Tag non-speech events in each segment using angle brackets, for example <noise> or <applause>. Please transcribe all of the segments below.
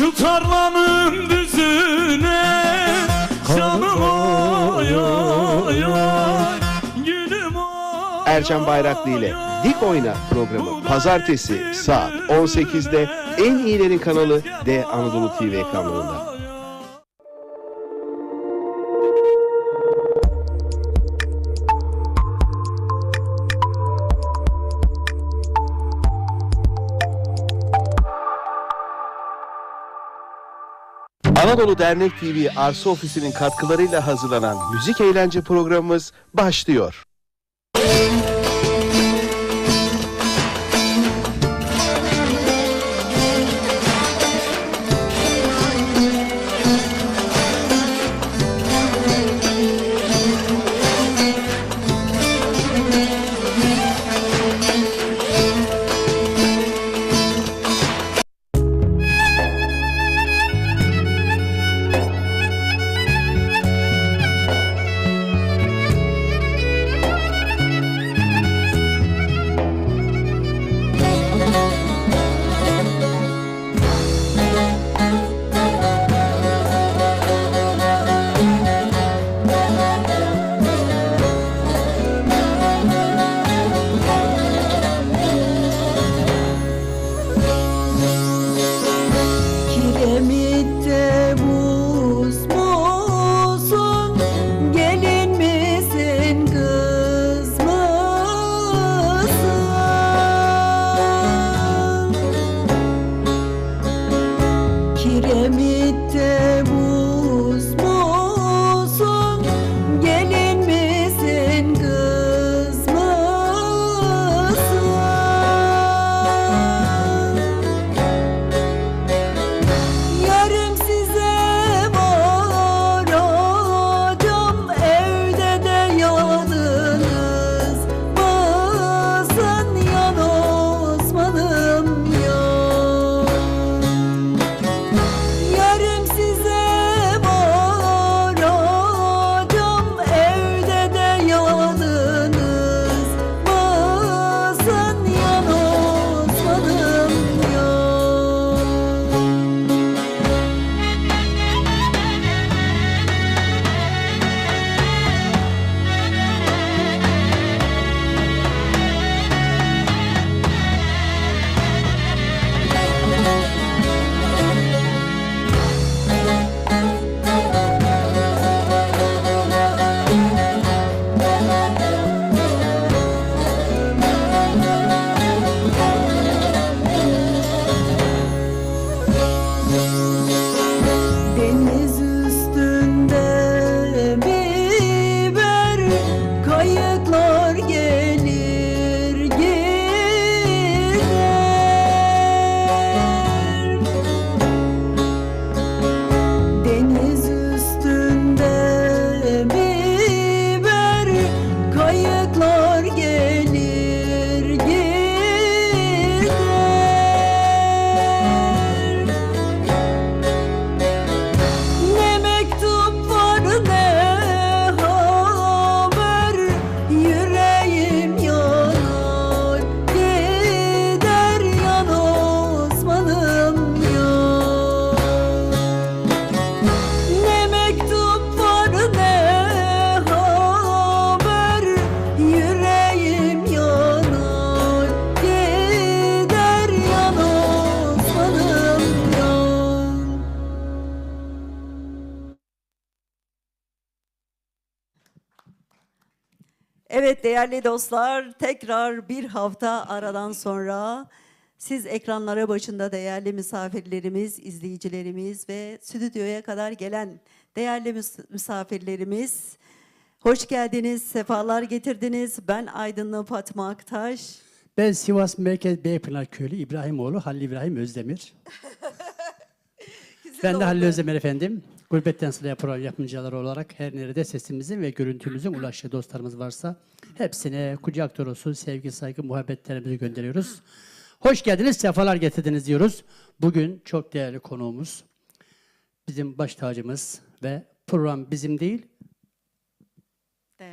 Şu tarlanın düzüne Canım ay ay ay. Gülüm ay Ercan Bayraklı ile Dik Oyna programı. Pazartesi saat 18'de en iyilerin kanalı D Anadolu TV ekranlarında. Anadolu Dernek TV Arsa Ofisi'nin katkılarıyla hazırlanan müzik eğlence programımız başlıyor. Evet değerli dostlar tekrar bir hafta aradan sonra siz ekranlara başında değerli misafirlerimiz, izleyicilerimiz ve stüdyoya kadar gelen değerli mis- misafirlerimiz hoş geldiniz, sefalar getirdiniz. Ben Aydınlı Fatma Aktaş. Ben Sivas Merkez Beypınar Köylü İbrahimoğlu Halil İbrahim Özdemir. <laughs> ben de Halil Özdemir efendim. Gurbetten Sıla'ya program yapımcıları olarak her nerede sesimizin ve görüntümüzün ulaştığı dostlarımız varsa hepsine kucak dolusu sevgi, saygı, muhabbetlerimizi gönderiyoruz. Hoş geldiniz, sefalar getirdiniz diyoruz. Bugün çok değerli konuğumuz, bizim baş tacımız ve program bizim değil,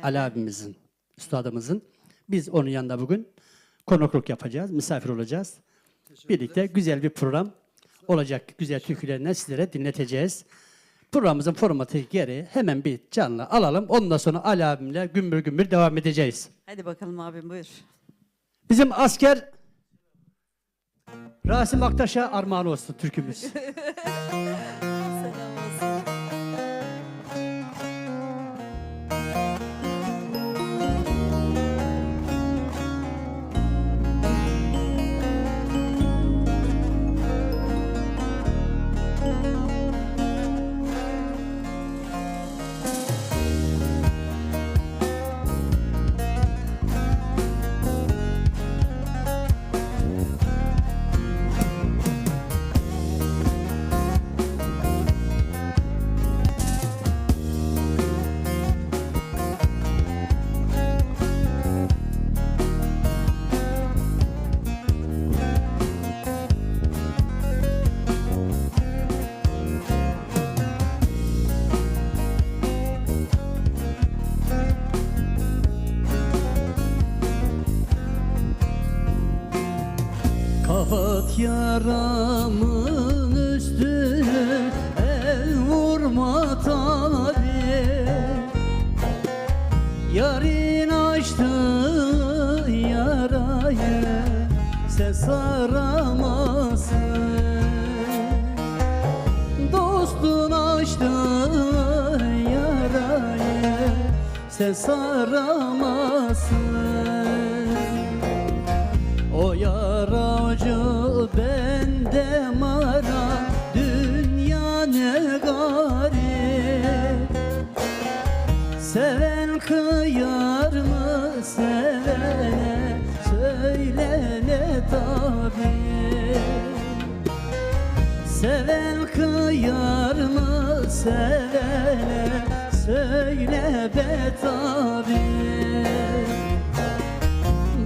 Ali abimizin, üstadımızın. Biz onun yanında bugün konukluk yapacağız, misafir olacağız. Birlikte güzel bir program olacak güzel türkülerinden sizlere dinleteceğiz. Programımızın formatı gereği hemen bir canlı alalım. Ondan sonra Ali abimle gümbür gümbür devam edeceğiz. Hadi bakalım abim buyur. Bizim asker Rasim Aktaş'a armağan olsun türkümüz. <laughs> Kapat yaramın üstüne el vurma tabi. Yarın açtı yarayı sen saramazsın Dostun açtı yarayı sen saramazsın garip Seven kıyar mı sevene? Söyle ne tabi. Seven kıyar mı sevene? Söyle be tabi.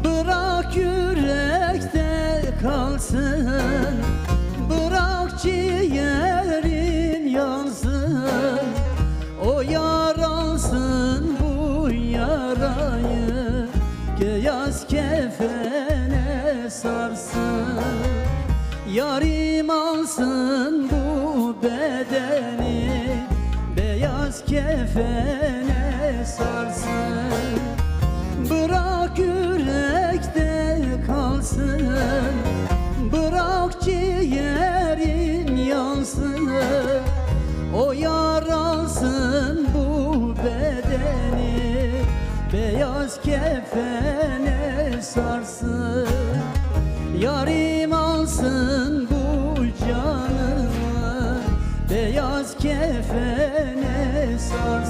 Bırak yürekte kalsın kefene sarsın Yarim alsın bu bedeni Beyaz kefene sarsın Bırak yürekte kalsın Bırak ciğerin yansın. O yar alsın bu bedeni Beyaz kefene sarsın. Yarim alsın bu canımı Beyaz kefene sarsın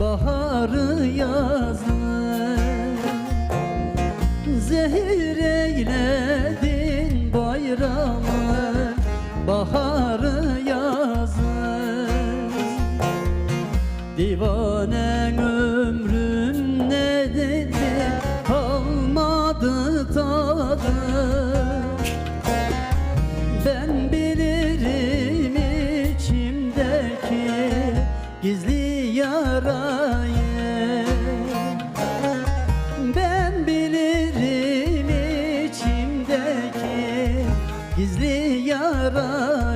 Baharı yazı Zehir eyledin bayramı Baharı yazı Divanen yarayı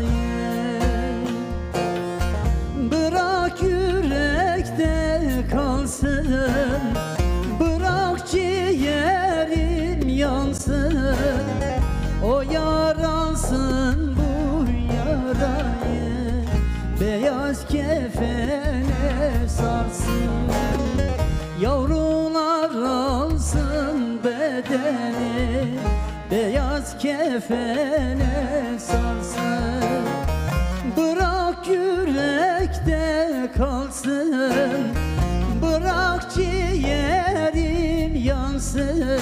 kefene sarsın Bırak yürekte kalsın Bırak ciğerim yansın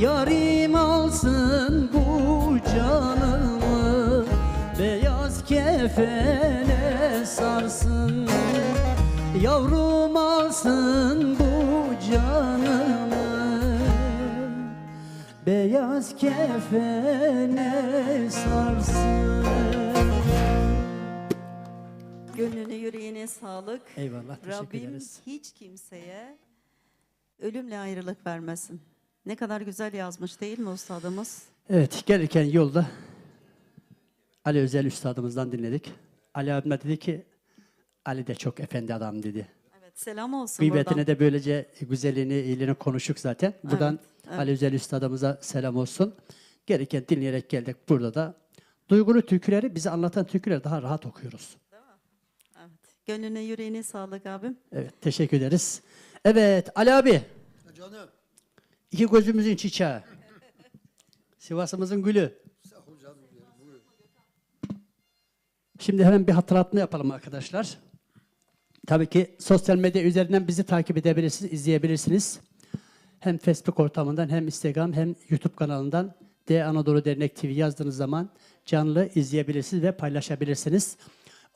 Yarim alsın bu canımı Beyaz kefene sarsın Yavrum alsın bu canımı Beyaz kefene sarsın Gönlüne yüreğine sağlık. Eyvallah, teşekkür Rabbim ederiz. hiç kimseye ölümle ayrılık vermesin. Ne kadar güzel yazmış değil mi ustadımız? Evet, gelirken yolda Ali Özel Üstadımızdan dinledik. Ali abime dedi ki, Ali de çok efendi adam dedi. Selam olsun Gıybetine buradan. de böylece güzelliğini, iyiliğini konuştuk zaten. Buradan evet. Ali Özel Üstadımıza selam olsun. Gelirken dinleyerek geldik. Burada da duygulu türküleri, bize anlatan türküleri daha rahat okuyoruz. Evet. Gönlüne yüreğine sağlık abim. Evet, teşekkür ederiz. Evet, Ali abi. Canım. İki gözümüzün çiçeği. Sivas'ımızın gülü. Şimdi hemen bir hatırlatma yapalım arkadaşlar. Tabii ki sosyal medya üzerinden bizi takip edebilirsiniz, izleyebilirsiniz. Hem Facebook ortamından hem Instagram hem YouTube kanalından D Anadolu Dernek TV yazdığınız zaman canlı izleyebilirsiniz ve paylaşabilirsiniz.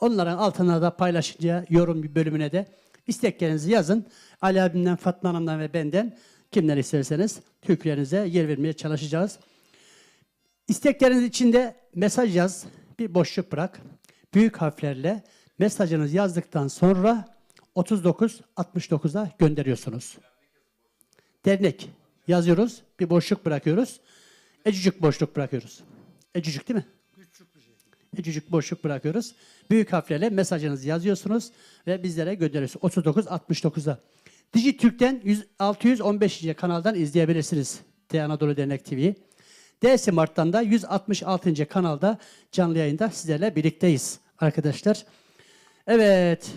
Onların altına da paylaşınca yorum bölümüne de isteklerinizi yazın. Ali abimden, Fatma Hanım'dan ve benden kimler isterseniz türkülerinize yer vermeye çalışacağız. İstekleriniz içinde mesaj yaz, bir boşluk bırak. Büyük harflerle mesajınızı yazdıktan sonra 39 69'a gönderiyorsunuz. Dernek yazıyoruz, bir boşluk bırakıyoruz. Ecücük boşluk bırakıyoruz. Ecücük değil mi? Ecücük boşluk bırakıyoruz. Büyük harflerle mesajınızı yazıyorsunuz ve bizlere gönderiyorsunuz. 39 69'a. Dijitürk'ten 100 615. kanaldan izleyebilirsiniz. D Anadolu Dernek TV'yi. D Smart'tan da 166. kanalda canlı yayında sizlerle birlikteyiz arkadaşlar. Evet.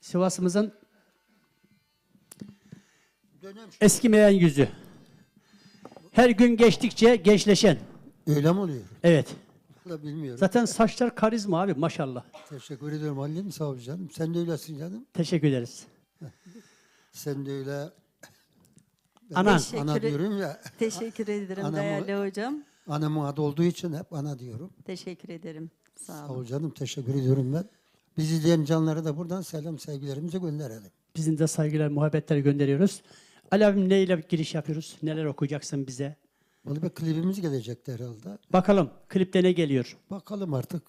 Sivas'ımızın Dönem eskimeyen yüzü. Her gün geçtikçe gençleşen. öyle mi oluyor? Evet. Valla bilmiyorum. Zaten saçlar karizma abi maşallah. Teşekkür ediyorum Halil'im sağ ol canım. Sen de öylesin canım. Teşekkür ederiz. Sen de öyle. Ben Ana Teşekkür- diyorum ya. Teşekkür ederim Anamı- değerli hocam. Anamın adı olduğu için hep ana diyorum. Teşekkür ederim. Sağ Sağ olun. ol canım. Teşekkür ediyorum ben. Bizi izleyen canlara da buradan selam sevgilerimizi gönderelim. Bizim de saygılar, muhabbetler gönderiyoruz. Ali abim neyle giriş yapıyoruz? Neler okuyacaksın bize? Vallahi bir klibimiz gelecekti herhalde. Bakalım klipte ne geliyor? Bakalım artık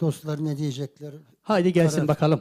dostlar ne diyecekler. Haydi gelsin Karar. bakalım.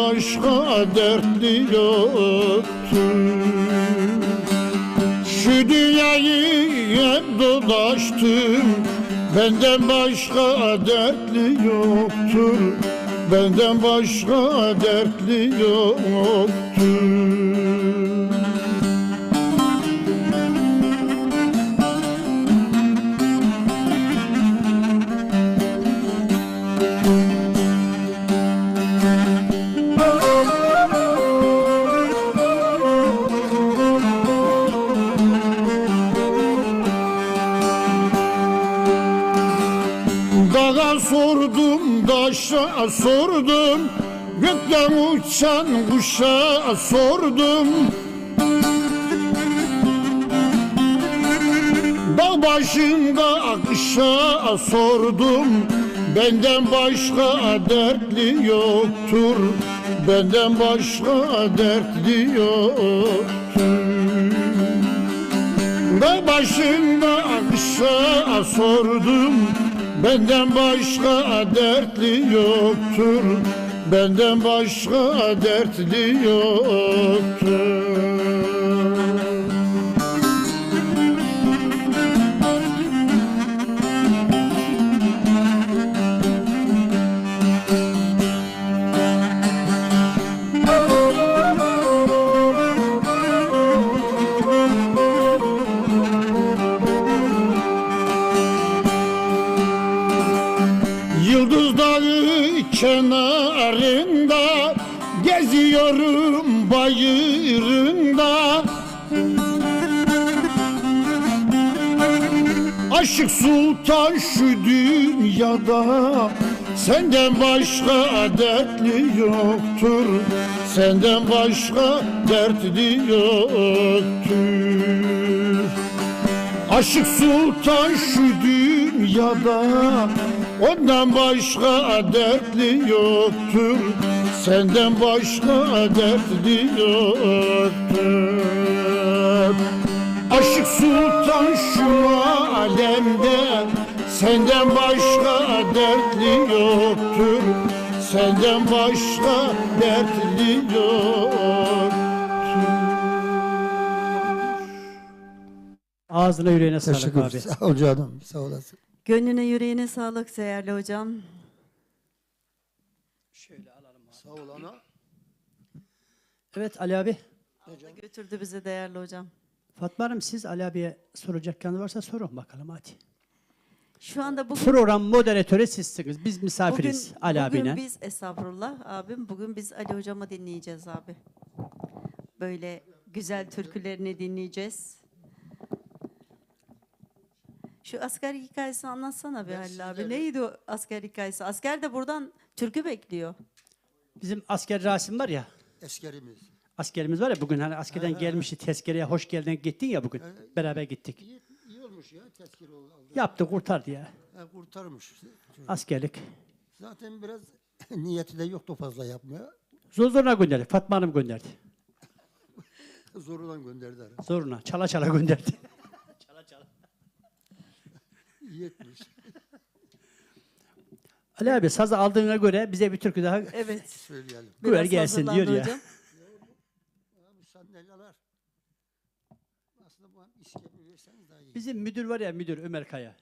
Başka dertli yoktur. Şu dünyayı hep dolaştım Benden başka dertli yoktur. Benden başka dertli yoktur Dağa sordum, daşa sordum. Gökten uçan kuşa sordum. Dağ başında akışa sordum. Benden başka dertli yoktur. Benden başka dertli yoktur. Dağ başında akışa sordum Benden başka dertli yoktur. Benden başka dertli yoktur Sultan şu dünyada Senden başka dertli yoktur. Senden başka dertli yoktur. Aşık sultan şu dünyada Ondan başka dertli yoktur. Senden başka dertli yoktur. Aşık sultan şu alemde Senden başka dertli yoktur Senden başka dertli yoktur Ağzına yüreğine sağlık Teşekkür abi. Sağ ol canım. Sağ olasın. Gönlüne yüreğine sağlık değerli hocam. Sağ ol ana. Evet Ali abi. Götürdü bizi değerli hocam. Fatma Hanım siz Ali abiye soracak yanı varsa sorun bakalım hadi. Şu anda bugün Program moderatörü sizsiniz. Biz misafiriz Bugün, Ali bugün abiyle. biz estağfurullah abim bugün biz Ali hocamı dinleyeceğiz abi. Böyle güzel türkülerini dinleyeceğiz. Şu asker hikayesini anlatsana bir Halil abi. Neydi o asker hikayesi? Asker de buradan türkü bekliyor. Bizim asker Rasim var ya. Eskerimiz. Askerimiz var ya bugün hani askerden gelmişti tezkereye hoş geldin gittin ya bugün. Beraber gittik. Olmuş ya tezkere oldu. Yaptı kurtardı ya. Ha, kurtarmış. Askerlik. Zaten biraz <laughs> niyeti de yoktu fazla yapmaya. Zor zoruna gönderdi. Fatma Hanım gönderdi. <laughs> Zorudan gönderdi ara. Zoruna. Çala çala gönderdi. <laughs> İyi etmiş. Ali abi sazı aldığına göre bize bir türkü daha Evet. Söyleyelim. güver Biraz gelsin diyor hazırlandı ya. hocam. Abi sandalyeler. Aslında bu iskemi verseniz daha iyi. Bizim müdür var ya müdür Ömer Kaya.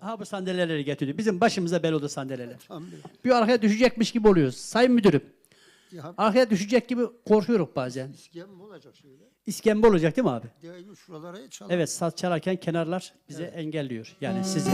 Aha bu sandalyeleri getirdi. Bizim başımıza bel oldu sandalyeler. <laughs> Bir. Arkaya düşecekmiş gibi oluyoruz. Sayın müdürüm. Ya, Arkaya düşecek gibi korkuyoruz bazen. iskem mi olacak şöyle? İskembe olacak değil mi abi? Değil şuralara çalalım. Evet saz çalarken kenarlar bize engelliyor. Yani sizi.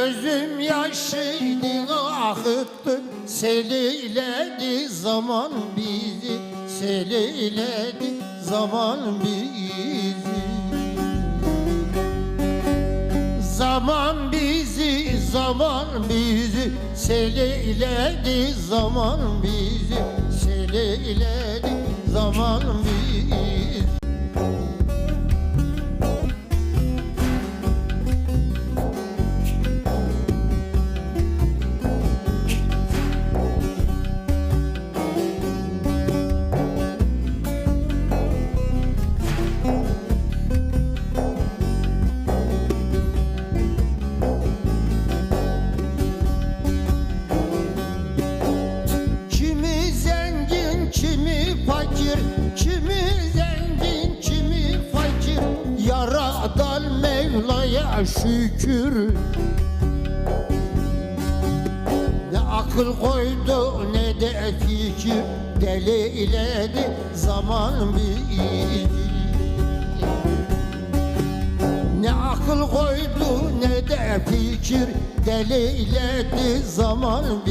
Gözüm yaşını akıttı Seliledi zaman bizi. Seliledi zaman bizi. Zaman bizi, zaman bizi. Seleyledi zaman bizi. Seleyledi zaman bizi şükür. Ne akıl koydu ne de fikir. Deli iledi zaman bizi Ne akıl koydu ne de fikir. Deli iledi zaman bizi